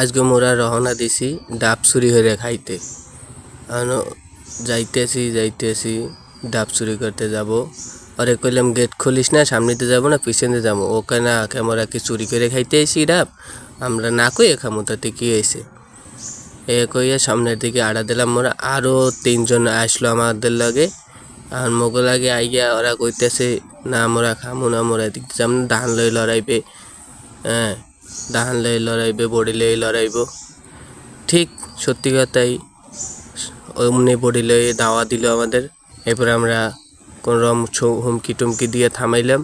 আজকে মোরা রওনা দিছি, ডাব চুরি হয়ে খাইতে। যাইতেছি যাইতেছি, ডাব চুরি করতে যাব। আরে কইলাম, গেট খুলিস না, সামনেতে যাব না, পিছনে যাব। ওকে না ক্যামেরা কি চুরি করে খাইতে আইসি ডাব? আমরা না কই খামো, তাতে কি হয়েছে এ কইয়া সামনের দিকে আড়া দিলাম, মোরা আরও তিনজন আসলো আমাদের লাগে। আর মগো লাগে আইয়া ওরা কইতেছে, না, মোরা খামু না, মোরা দিক না ধান লই লড়াইবে। হ্যাঁ ধান লই লড়াইবে, বডি লই লড়াইব। ঠিক সত্যি কথাই, অমনি বডি লই দাওয়া দিল আমাদের। এরপর আমরা কোন রকম হুমকি টুমকি দিয়ে থামাইলাম।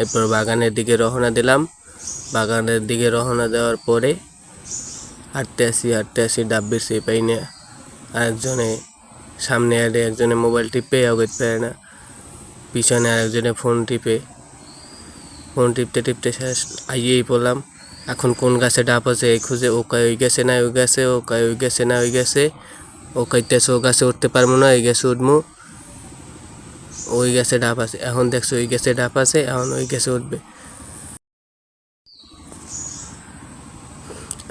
এরপর বাগানের দিকে রওনা দিলাম। বাগানের দিকে রওনা দেওয়ার পরে হাঁটতে আসি হাঁটতে আসি ডাব্বির সে পাই না। আরেকজনে সামনে আরে একজনে মোবাইল টিপে অগত পারে না। পিছনে আরেকজনে ফোন টিপে। ফোন টিপতে টিপতে শেষ আইয়েই পড়লাম। এখন কোন গাছে ডাব আছে এই খুঁজে, ও কয় ওই গেছে না ওই গেছে, ও কয় ওই গেছে না ওই গেছে। ও কইতেছে, ও গাছে উঠতে পারব না, এই গাছে উঠবো। ওই গাছে ডাব আছে। এখন দেখছ, ওই গাছে ডাব আছে, এখন ওই গাছে উঠবে।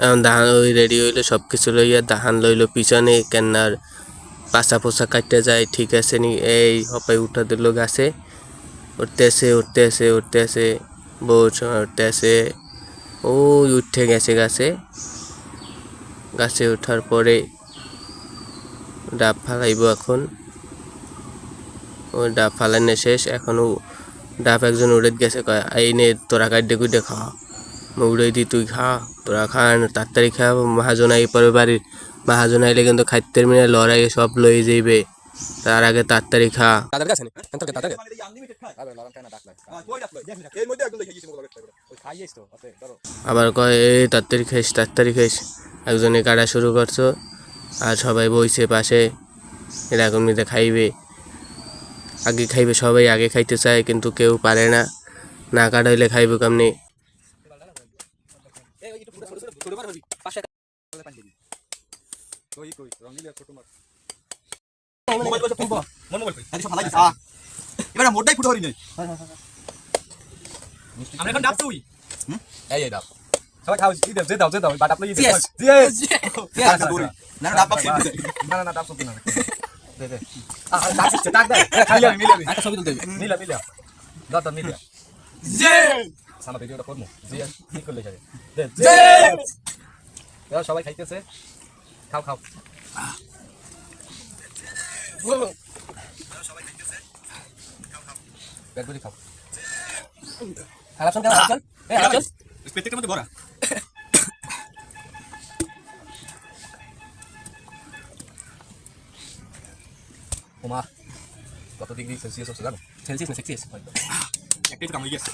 এখন ধান ওই রেডি হইল সব কিছু লইয়া ধান লইলো, পিছনে কেনার পাশা পোষা কাটতে যায়, ঠিক আছে নি? এই হপাই উঠা দিল গাছে। উঠতে আসে উঠতে আসে উঠতে আসে বহুত সময় উঠতে আসে ওই উঠে গেছে গাছে। গাছে ওঠার পরে ডাব ফালাইব এখন। ও ডাব ফালানো শেষ। এখনও ডাব একজন উড়ে গেছে, কয় এই নে, তোরা কাটতে কুটে খা। উড়ে দি তুই খা, তোরা খা তাড়াতাড়ি খা মহাজন আই পরে বাড়ির, মহাজন আইলে কিন্তু খাইতে মিনে লড়াই সব লই যাইবে। তার আগে তাড়াতাড়ি খা তাদের কাছে আবার কয় এই তাড়াতাড়ি খাইস তাড়াতাড়ি খাইস একজনে কাটা শুরু করছ আর সবাই বইছে পাশে এরকম নিতে খাইবে আগে খাইবে সবাই আগে খাইতে চায় কিন্তু কেউ পারে না না কাটা হইলে খাইবে কেমনি এই একটু ছোট ছোট ছোট বার হবি পাশে কই কই রঙিলা ছোট মাছ মোবাইল কইছে ফুলবো মন মোবাইল কই আরে সব ফালাই দিছ আ এবার ফুটো হরি নাই আমরা এখন ডাব তুই। এই এই ডাব। সবাই খাও জি দাও যে দাও যে দাও বাট আপনি জি Yes. জিএস দৌড়ি না না ডাব পাচ্ছি না না না ডাব সব না। দে দে। আ ডাক দিচ্ছে ডাক দে। খাইলে আমি মিলে একটা ছবি তুলতে মিলা মিলা। দাও দাও মিলা। জে সামনে ভিডিওটা করব। জিএস ঠিক করলে যাবে। দে জে সবাই খাইতেছে। খাও খাও। ভরে খাও। হালাপশন কেমন হালাপশন এই হালাপশন স্পেক্টের মধ্যে ভরা ওমা কত ডিগ্রি সেলসিয়াস হচ্ছে জানো? সেলসিয়াস না সেলসিয়াস একটাই তো কাম হয়ে গেছে